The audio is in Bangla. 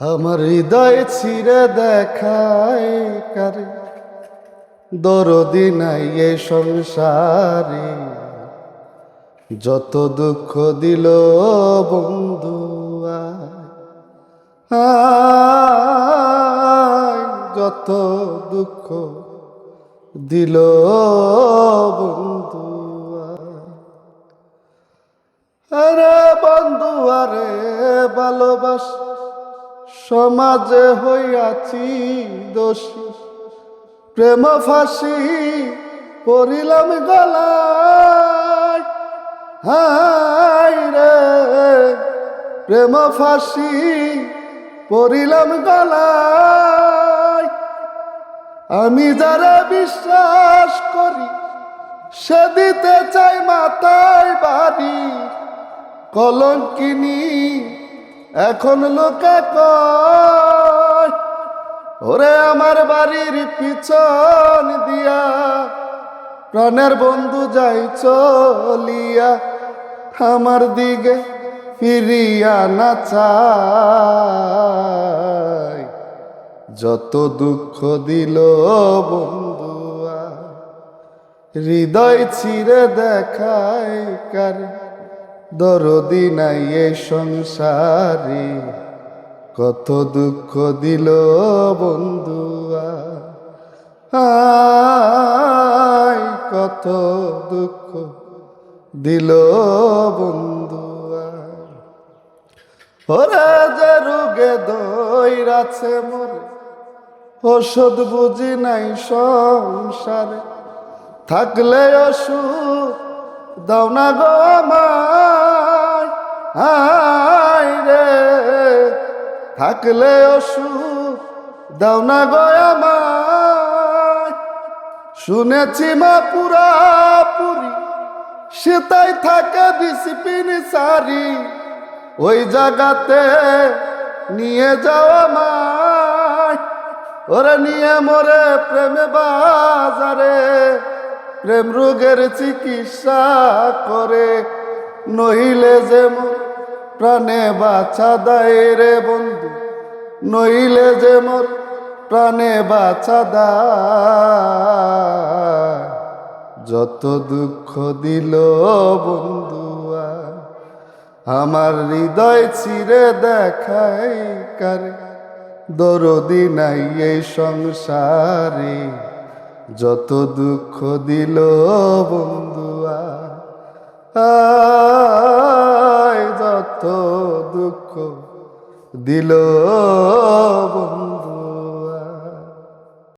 আমার হৃদয় ছিঁড়ে দেখায় কারে? দরদি নাই এ সংসারে। যত দুঃখ দিল বন্ধু যত দুঃখ দিল বন্ধু। আরে বন্ধু, আরে ভালোবাস সমাজে হইয়াছি দোষী। প্রেম ফাঁসি পড়িলাম গলায়। হাই রে, প্রেম ফাঁসি পড়িলাম গলায়। আমি যারা বিশ্বাস করি, সে দিতে চাই মাথায় বাড়ি। কলঙ্কিনী এখন লোকে ওরে আমার বাড়ির পিছন দিয়া প্রাণের বন্ধু যাই চলিয়া, আমার দিকে ফিরিয়া না চাই যত দুঃখ দিল বন্ধুয়া, হৃদয় ছিঁড়ে দেখায় কার দরদি নাই এ সংসারে। কত দুঃখ দিল বন্ধুয়া। আয়, কত দুঃখ দিল বন্ধুয়া। ওরা যে রোগে দইরাছে মরে, ওষুধ বুঝি নাই সংসারে। থাকলে ওষুধ দাও না গো আমায় আয় রে। থাকলে ওষুধ দাও না গো আমায়। শুনেছি মা পুরা পুরি সেটাই থাকে ডিসিপ্লিন সারি। ওই জায়গাতে নিয়ে যাওয়া আমায়। ওরা নিয়ে মরে প্রেমে বাজারে, প্রেম রোগের চিকিৎসা করে নহিলে যে মোর প্রাণে বাছা দেয় রে বন্ধু, নইলে যে মোর প্রাণে বাছা দেয়। যত দুঃখ দিল বন্ধুয়া আমার হৃদয় ছিঁড়ে দেখাই কারে, দরদি নাই এই সংসারে। যত দুঃখ দিল বন্ধুয়া আয় যত দুঃখ দিল বন্ধুয়া